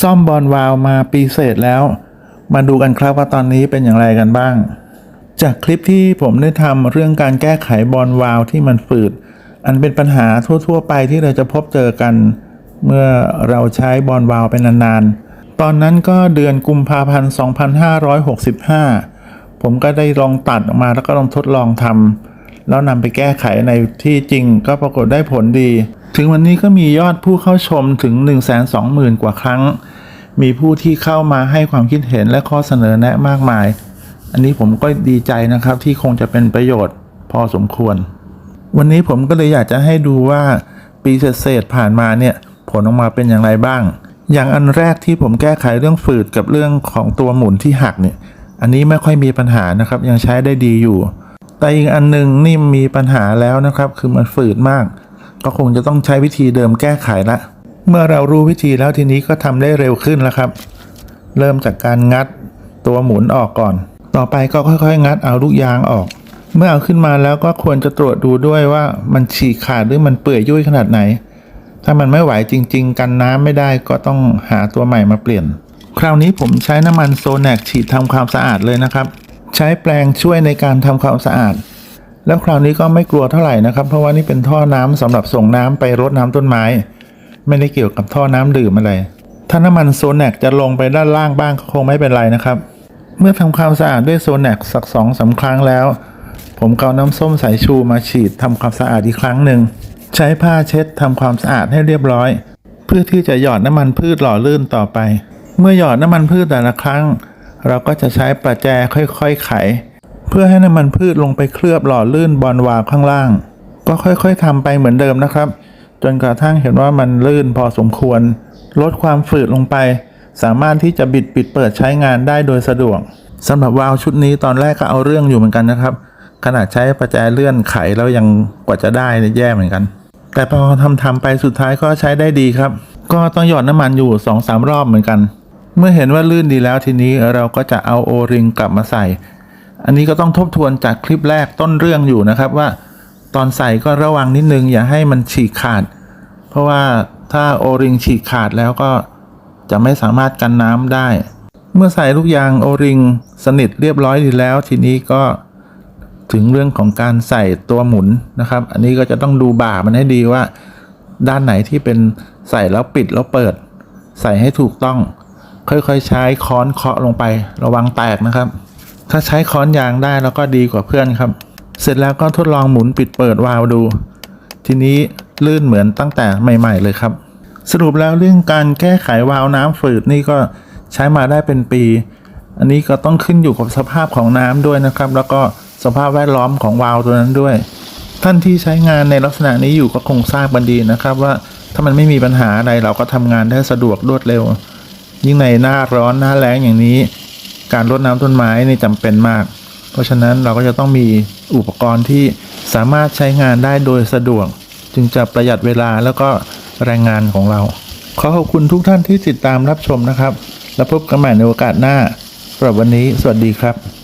ซ่อมบอลวาล์วมาปีเศษแล้ว มาดูกันครับว่าตอนนี้เป็นอย่างไรกันบ้าง จากคลิปที่ผมได้ทำเรื่องการแก้ไขบอลวาล์วที่มันฝืด อันเป็นปัญหาทั่ว ๆ ไปที่เราจะพบเจอกัน เมื่อเราใช้บอลวาล์วเป็นนานๆ ตอนนั้นก็เดือนกุมภาพันธ์ 2565 ผมก็ได้ลองตัดออกมาแล้วก็ลองทดลองทำแล้วนำไปแก้ไขในที่จริงก็ปรากฏได้ผลดี ถึงวันนี้ก็มียอดผู้เข้าชมถึง 120,000 กว่าครั้ง มีผู้ที่เข้ามาให้ความคิดเห็นและข้อเสนอแนะมากมาย อันนี้ผมก็ดีใจนะครับที่คงจะเป็นประโยชน์พอสมควร วันนี้ผมก็เลยอยากจะให้ดูว่าปีเศษผ่านมาเนี่ยผลออกมาเป็นอย่างไรบ้าง อย่างอันแรกที่ผมแก้ไขเรื่องฝืดกับเรื่องของตัวหมุนที่หักเนี่ย อันนี้ไม่ค่อยมีปัญหานะครับยังใช้ได้ดีอยู่ แต่อีกอันหนึงนี่มีปัญหาแล้วนะครับ คือมันฝืดมาก ก็คงจะต้องใช้วิธีเดิมแก้ไขละเมื่อเรารู้วิธีแล้วทีนี้ก็ทำได้เร็วขึ้นแล้วครับ เริ่มจากการงัดตัวหมุนออกก่อน ต่อไปก็ค่อยๆ งัดเอาลูกยางออก เมื่อเอาขึ้นมาแล้วก็ควรจะตรวจดูด้วยว่ามันฉีกขาดหรือมันเปื่อยยุ่ยขนาดไหน ถ้ามันไม่ไหวจริง ๆ กันน้ำไม่ได้ก็ต้องหาตัวใหม่มาเปลี่ยน คราวนี้ผมใช้น้ำมันโซแนกฉีดทำความสะอาดเลยนะครับ ใช้แปรงช่วยในการทำความสะอาด แล้วคราวนี้ก็ไม่กลัวเท่าไหร่นะครับ เพราะว่านี่เป็นท่อน้ำสำหรับส่งน้ำไปรดน้ำต้นไม้ ไม่ได้เกี่ยวกับท่อน้ำดื่มอะไร ถ้าน้ำมันโซนแนกจะลงไปด้านล่างบ้างก็คงไม่เป็นไรนะครับ เมื่อทำความสะอาดด้วยโซนแนกสักสองสาครั้งแล้ว ผมก็เอาน้ำส้มสายชูมาฉีดทำความสะอาดอีกครั้งหนึ่งใช้ผ้าเช็ดทำความสะอาดให้เรียบร้อย เพื่อที่จะหยอดน้ำมันพืชหล่อลื่นต่อไป เมื่อหยอดน้ำมันพืชแต่ละครั้ง เราก็จะใช้ประแจค่อยๆไข พื่อให้น้ำมันพืชลงไปเคลือบหล่อลื่นบอลวาล์วข้างล่าง ก็ค่อยๆทำไปเหมือนเดิมนะครับ จนกระทั่งเห็นว่ามันลื่นพอสมควร ลดความฝืดลงไป สามารถที่จะบิดปิดเปิดใช้งานได้โดยสะดวกสำหรับวาล์วชุดนี้ตอนแรกก็เอาเรื่องอยู่เหมือนกันนะครับ ขนาดใช้ประแจเลื่อนไขแล้วยังกว่าจะได้แย่เหมือนกัน แต่พอทำทำๆไปสุดท้ายก็ใช้ได้ดีครับ ก็ต้องหยอดน้ำมันอยู่2อสารอบเหมือนกัน เมื่อเห็นว่าลื่นดีแล้วทีนี้เราก็จะเอาโอริงกลับมาใส่ อันนี้ก็ต้องทบทวนจากคลิปแรกต้นเรื่องอยู่นะครับว่าตอนใส่ก็ระวังนิดนึงอย่าให้มันฉีกขาด เพราะว่าถ้าโอริงฉีกขาดแล้วก็จะไม่สามารถกันน้ำได้ เมื่อใส่ลูกยางโอริงสนิทเรียบร้อยดีแล้ว ทีนี้ก็ถึงเรื่องของการใส่ตัวหมุนนะครับ อันนี้ก็จะต้องดูบ่ามันให้ดีว่า ด้านไหนที่เป็นใส่แล้วปิดแล้วเปิด ใส่ให้ถูกต้อง ค่อยๆใช้ค้อนเคาะลงไป ระวังแตกนะครับ ถ้าใช้ค้อนยางได้แล้วก็ดีกว่าเพื่อนครับ เสร็จแล้วก็ทดลองหมุนปิดเปิดวาล์วดู ทีนี้ลื่นเหมือนตั้งแต่ใหม่ ๆ เลยครับ สรุปแล้วเรื่องการแก้ไขวาล์วน้ำฝืดนี่ก็ใช้มาได้เป็นปี อันนี้ก็ต้องขึ้นอยู่กับสภาพของน้ำด้วยนะครับ แล้วก็สภาพแวดล้อมของวาล์วตัวนั้นด้วย ท่านที่ใช้งานในลักษณะนี้อยู่ก็คงทราบกันดีนะครับว่าถ้ามันไม่มีปัญหาอะไรเราก็ทำงานได้สะดวกรวดเร็ว ยิ่งในหน้าร้อนหน้าแล้งอย่างนี้ การรดน้ำต้นไม้นี่จำเป็นมาก เพราะฉะนั้นเราก็จะต้องมีอุปกรณ์ที่สามารถใช้งานได้โดยสะดวก จึงจะประหยัดเวลาแล้วก็แรงงานของเรา ขอขอบคุณทุกท่านที่ติดตามรับชมนะครับ แล้วพบกันใหม่ในโอกาสหน้าสำหรับวันนี้ สวัสดีครับ